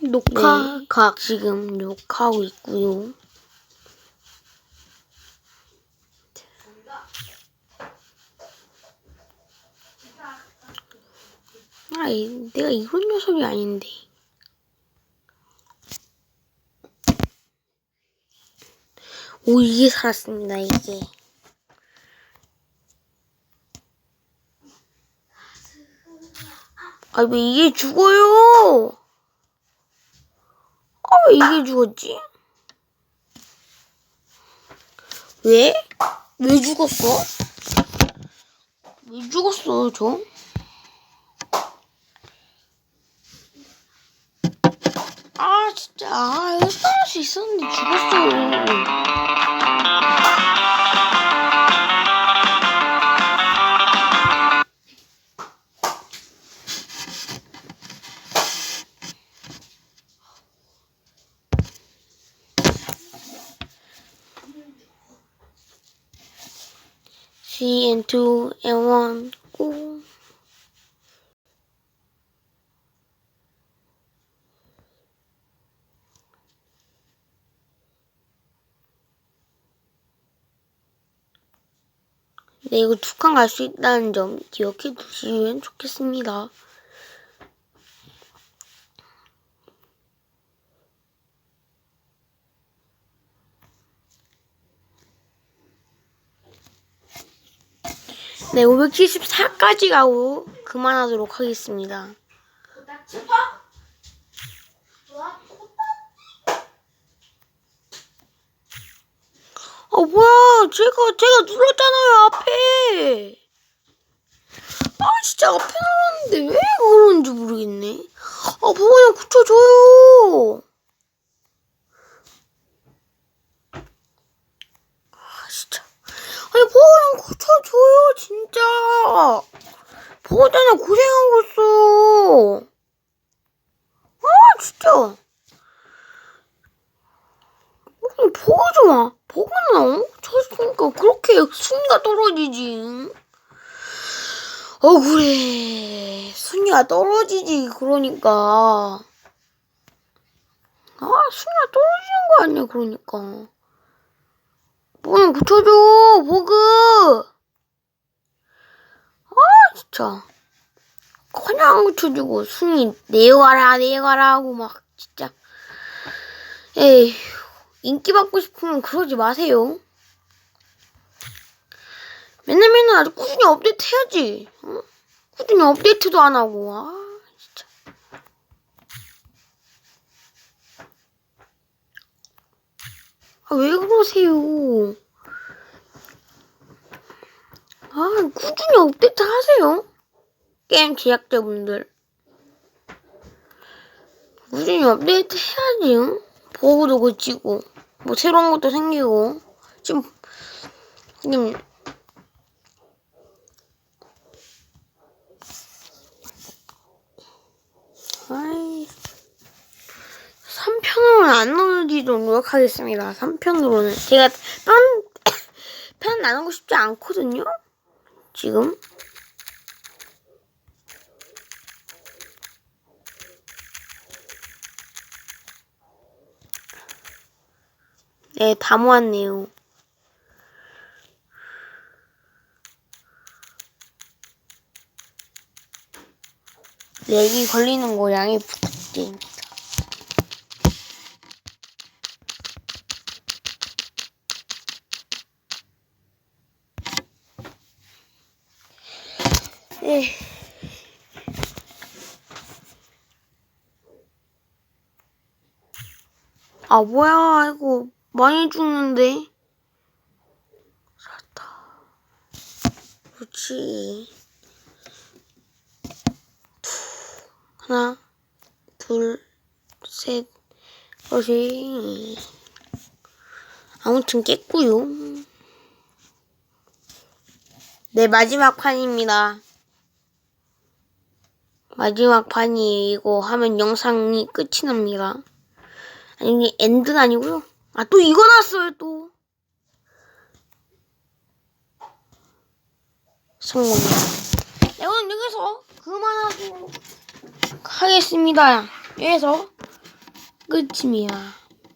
녹화 네, 각 지금 녹화하고 있고요. 아, 이- 내가 이런 녀석이 아닌데. 오, 이게 살았습니다, 이게. 아, 왜 이게 죽어요? 아, 왜 이게 죽었지? 왜? 왜 죽었어? 왜 죽었어, 저? 아, 진짜. 아, 이거 살을 수 있었는데 죽었어. C and 2 and 1 고. 네, 이거 두 칸 갈 수 있다는 점 기억해 두시면 좋겠습니다. 네, 574까지 가고 그만하도록 하겠습니다. 아, 뭐야. 제가, 제가 눌렀잖아요, 앞에. 아, 진짜 앞에 눌렀는데 왜 그러는지 모르겠네. 아, 보고 좀 고쳐줘요. 아, 진짜. 아니, 보고 좀 고쳐줘요, 진짜. 전에 고생하고 있어. 아, 진짜. 보고 좀 와. 보고는 쳤으니까 그렇게 순위가 떨어지지. 억울해. 순위가 떨어지지, 그러니까. 아, 순위가 떨어지는 거 아니야, 그러니까. 뭐는 고쳐줘, 보그. 아, 진짜. 그냥 안 고쳐주고, 순위 내려가라, 내려가라 하고 막, 진짜. 에휴. 인기 받고 싶으면 그러지 마세요. 맨날 맨날 아주 꾸준히 업데이트 해야지. 어? 꾸준히 업데이트도 안 하고. 아, 진짜. 아, 왜 그러세요? 아, 꾸준히 업데이트 하세요. 게임 제작자분들. 꾸준히 업데이트 해야지. 응? 버그도 고치고 뭐 새로운 것도 생기고 지금 지금 아이 3편으로는 안 넣어지도록 노력하겠습니다. 3편으로는 제가 편, 편 나누고 싶지 않거든요. 지금 네, 다 모았네요. 렉이 걸리는 거 양해 부탁드립니다. 네. 아, 뭐야, 이거. 많이 죽는데? 살았다. 그렇지. 하나, 둘, 셋, 그렇지. 아무튼 깼고요. 네, 마지막 판입니다. 마지막 판이 이거 하면 영상이 끝이 납니다. 아니, 엔드는 아니고요. 아, 또 이거 났어요, 또. 성공이야. 네, 오늘 여기서 그만하도록 하겠습니다. 여기서 끝임이야.